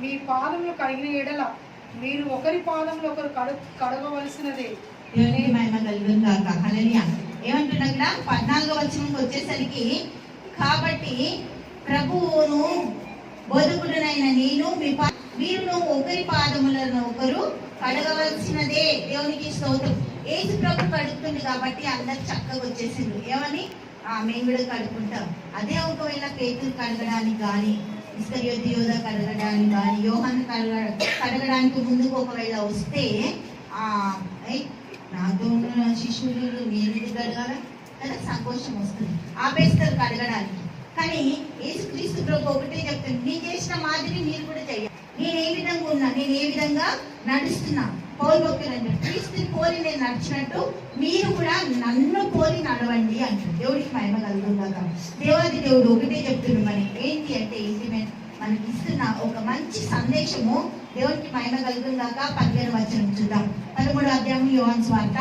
మీ పాదములు కడిగిన ఎడల మీరు ఒకరి పాదములు ఒకరు కడు కడగవలసినదే. దేవునికి మహిమ కలుగును గాక. హల్లెలూయా. ఏమంటున్నా ఇక్కడ పద్నాలుగో వచనంకి వచ్చేసరికి కాబట్టి ప్రభువును బోధకుడనైన నేను మీ పా వీరును ఒకరి పాదములను ఒకరు కడగవలసినదే. దేవునికి స్తోత్రం. ఏసు ప్రభు కడుగుతుంది కాబట్టి అందరు చక్కగా వచ్చేసింది ఏమని? మేము కూడా కడుక్కుంటాం అదే ఒకవేళ పేతులు కడగడానికి కానీ ఇస్కరియోతి యోధ కడగడానికి కానీ యోహన్ కడగ కడగడానికి ముందుకు ఒకవేళ వస్తే ఆ నాతో ఉన్న శిష్యులు నేను ఎందుకు కడగాల? కదా సంకోచం వస్తుంది. ఆపేస్తారు కడగడానికి. కానీ యేసుక్రీస్తు ప్రభు ఒకటే చెప్తాను నేను చేసిన మాదిరి మీరు కూడా చేయాలి. నేను ఏ విధంగా ఉన్నా నేను ఏ విధంగా నడుస్తున్నా? పౌరు భక్తులు క్రీస్తుని పోలి నేను నడిచినట్టు మీరు కూడా నన్ను పోలి నడవండి అంటారు దేవుడికి మహిమ కలుగుతుందాక దేవాది దేవుడు ఒకటే చెప్తున్నాడు మనకి ఏంటి అంటే ఇంటిమెంట్ మనకి ఇస్తున్న ఒక మంచి సందేశము దేవునికి మహిమ కలుగుతుందాక పదిహేను వచనం చూద్దాం. పదమూడు అధ్యాయం యోహాన్ స్వార్త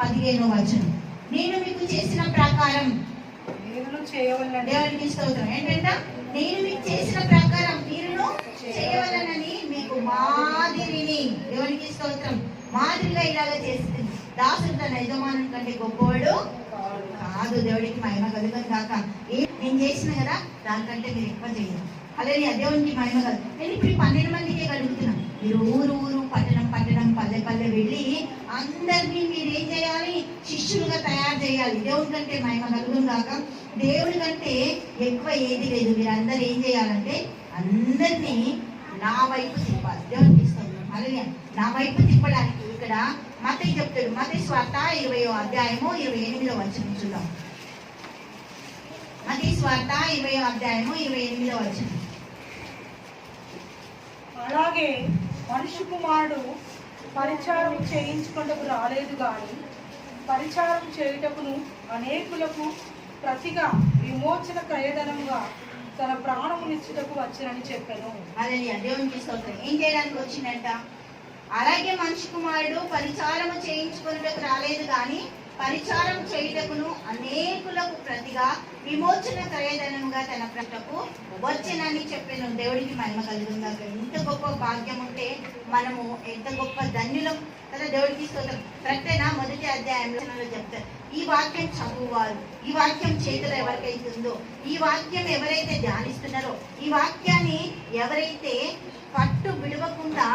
పదిహేను వచనం. నేను మీకు చేసిన ప్రకారం దేవునికి స్తోత్రం. ఏంటంట? నేను మీకు చేసిన ప్రకారం మీరును చేయవలనని మీకు మాదిరిని. దేవునికి స్తోత్రం. మాదిరిగా ఇలాగ చేస్తుంది దాసుడు తన యజమానుని కంటే గొప్పవాడు? కాదు దేవుడికి మహిమ కలుగుతుంది కాక నేను చేసిన కదా దానికంటే మీరు ఎక్కువ చేయాలి అలాగే దేవునికి మహిమ కలుగు. నేను ఇప్పుడు పన్నెండు మందికే కలుగుతున్నాను మీరు ఊరు ఊరు పట్టణం పట్టణం పల్లె పల్లె వెళ్ళి అందరినీ మీరు ఏం చేయాలి? శిష్యులుగా తయారు చేయాలి. దేవుడి కంటే మహిమ కలుగును కాక దేవుడి కంటే ఎక్కువ ఏది లేదు. మీరు అందరు ఏం చేయాలంటే అందరినీ నా వైపు తిప్పాలి. దేవుడికి ఇస్తాను నా వైపు తిప్పడానికి ఇక్కడ మతయ్య చెప్తాడు. మతయ్య స్వార్త ఇరవయో అధ్యాయము ఇరవై ఎనిమిదో వచ్చిన చూద్దాం. మతయ్య స్వార్త ఇరవయో అధ్యాయము ఇరవై ఎనిమిదో వచనం. అలాగే మనుషు కుమారుడు పరిచారం చేయించుకుంటకు రాలేదు కానీ పరిచారం చేయుటకును అనేకులకు ప్రతిగా విమోచన క్రయధనంగా తన ప్రాణమునిచ్చుటకు వచ్చినని చెప్పాను. అలలియా దేవునికి స్తోత్రం. ఏం చేయడానికి వచ్చిందంట? అలాగే మనిషి కుమారుడు పరిచారము చేయించుకున్నటకు రాలేదు కానీ పరిచారం చేయుటకును అనేకులకు ప్రతిగా విమోచన క్రయధనముగా తన ప్రజలకు వచ్చినని చెప్పాను. దేవుడికి మహిమ కలుగుందాక ఇంత గొప్ప భాగ్యం ఉంటే మనము ఎంత గొప్ప ధన్యులం కదా దేవుడికి స్తోత్రం. ప్రకటన మొదటి అధ్యాయంలో చెప్తారు. ఈ వాక్యం చదువువారు ఈ వాక్యం చేతులు ఎవరికైతే ఉందో ఈ వాక్యం ఎవరైతే ధ్యానిస్తున్నారో ఈ వాక్యాన్ని ఎవరైతే పట్టు విడవకుండా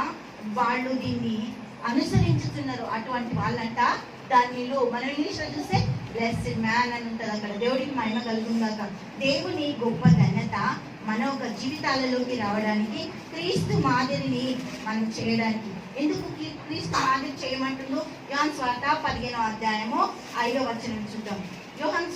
వాళ్ళు దీన్ని అనుసరించుతున్నారో అటువంటి వాళ్ళంట దానిలో మనం ఇంగ్లీష్లో చూస్తే బ్లెస్డ్ మ్యాన్ అని ఉంటుంది అక్కడ. దేవుడికి మహిమ కలుగుందాక దేవుని గొప్ప ఘనత మన ఒక జీవితాలలోకి రావడానికి క్రీస్తు మాదిరిని మనం చేయడానికి. ఎందుకు క్రీస్తు మాదిరి చేయమంటుందో యోహన్ స్వార్థ పదిహేనో అధ్యాయము ఐదో వచనం చూద్దాం. యోహన్